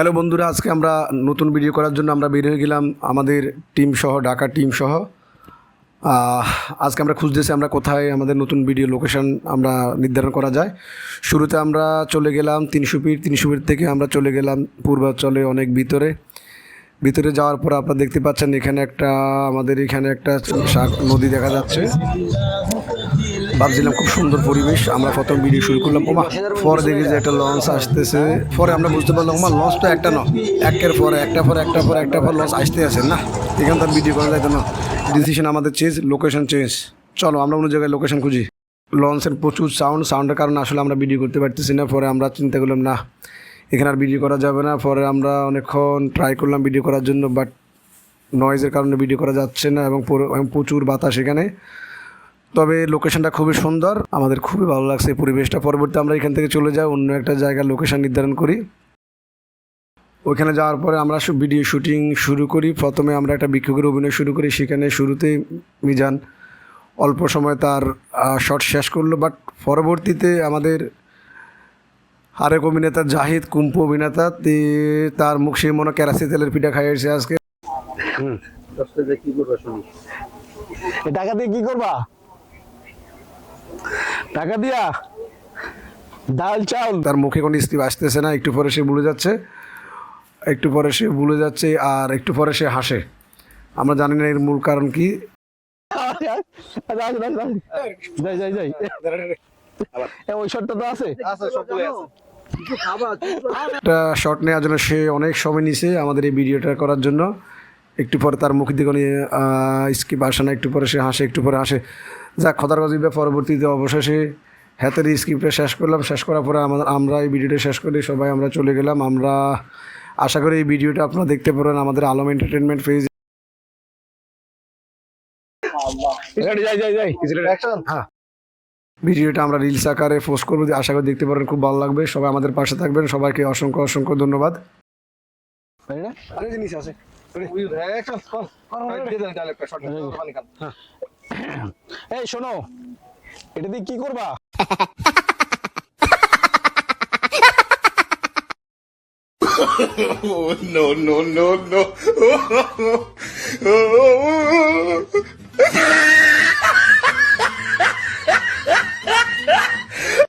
Hello বন্ধুরা, আজকে আমরা নতুন ভিডিও করার জন্য আমরা বের হয়ে গেলাম আমাদের টিম সহ, ঢাকা টিম সহ। আজকে আমরা খুঁজতেছি আমরা কোথায় আমাদের নতুন ভিডিও লোকেশন আমরা নির্ধারণ করা যায়। শুরুতে আমরা চলে গেলাম তিনশো ফিট তিনশো থেকে আমরা চলে গেলাম পূর্বাঞ্চলে অনেক ভিতরে। ভিতরে যাওয়ার পর আপনারা দেখতে পাচ্ছেন এখানে একটা, আমাদের এখানে একটা নদী দেখা যাচ্ছে। ভাবছিলাম খুব সুন্দর পরিবেশ। আমরা প্রথম ভিডিও শুরু করলাম, ওমা, পরে দেখি যে একটা লঞ্চ আসতেছে। পরে আমরা বুঝতে পারলাম, ওমা লঞ্চ তো একটা না একের পরে একটা পর একটা পর একটা পর লঞ্চ আসতে আছে, না? এখানে তার ভিডিও করা যায় না। ডিসিশন আমাদের চেঞ্জ লোকেশন চেঞ্জ চলো, আমরা অন্য জায়গায় লোকেশন খুঁজি। লঞ্চের প্রচুর সাউন্ড সাউন্ডের কারণে আসলে আমরা ভিডিও করতে পারতেছি না। পরে আমরা চিন্তা করলাম, না, এখানে আর ভিডিও করা যাবে না। পরে আমরা অনেকক্ষণ ট্রাই করলাম ভিডিও করার জন্য বাট নয়েজের কারণে ভিডিও করা যাচ্ছে না এবং প্রচুর বাতাস এখানে। তবে লোকেশনটা খুবই সুন্দর। আমাদের খুবই ভালো লাগছে এই পরিবেশটা। পরবর্তী আমরা এখান থেকে চলে যাই অন্য একটা জায়গার লোকেশন নির্ধারণ করি। ওইখানে যাওয়ার পরে আমরা সব ভিডিও শুটিং শুরু করি। প্রথমে আমরা একটা বিক্ষোভের অভিনয় শুরু করি। সেখানে শুরুতেই মিজান অল্প সময় তার শট শেষ করল। বাট পরবর্তীতে আমাদের আরেক অভিনেতা জাহিদ কুম্পু অভিনেতা তে- তার মুখ সেই মনে কেরাসি তেলের পিঠা খাইয়েছে আজকে। এ টাকা দিয়ে কি করবা? টাকা দিয়া ডাল চাল। তার মুখে কোনো স্ক্রিপ আসতেছে না একটু পরে সে ভুলে যাচ্ছে একটু পরে সে ভুলে যাচ্ছে আর একটু পরে সে হাসে। আমরা জানি না এর মূল কারণ কি। যাই যাই যাই ওই শটটা তো আছে। একটা শট নেওয়ার জন্য সে অনেক সময় নিছে আমাদের এই ভিডিওটা করার জন্য। একটু পরে তার মুখ দিকে স্কিপ আসে না একটু পরে সে হাসে একটু পরে হাসে। যা খতার গজিবে পরবর্তীতে অবশেষে হাতের স্ক্রিপ্টটা শেষ করলাম। শেষ করার পরে আমাদের আমরা এই ভিডিওটা শেষ করি সবাই আমরা চলে গেলাম। আমরা আশা করি এই ভিডিওটা আপনারা দেখতে পারেন আমাদের আলম এন্টারটেনমেন্ট পেজ। হ্যাঁ। ভিডিওটা আমরা রিলস আকারে পোস্ট করব আশা করি দেখতে পারেন খুব ভালো লাগবে। সবাই আমাদের পাশে থাকবেন। সবাইকে অসংখ্য অসংখ্য ধন্যবাদ। পারি না? এই শোনো এটা দিয়ে কি করবা? Oh, no, no, no, no.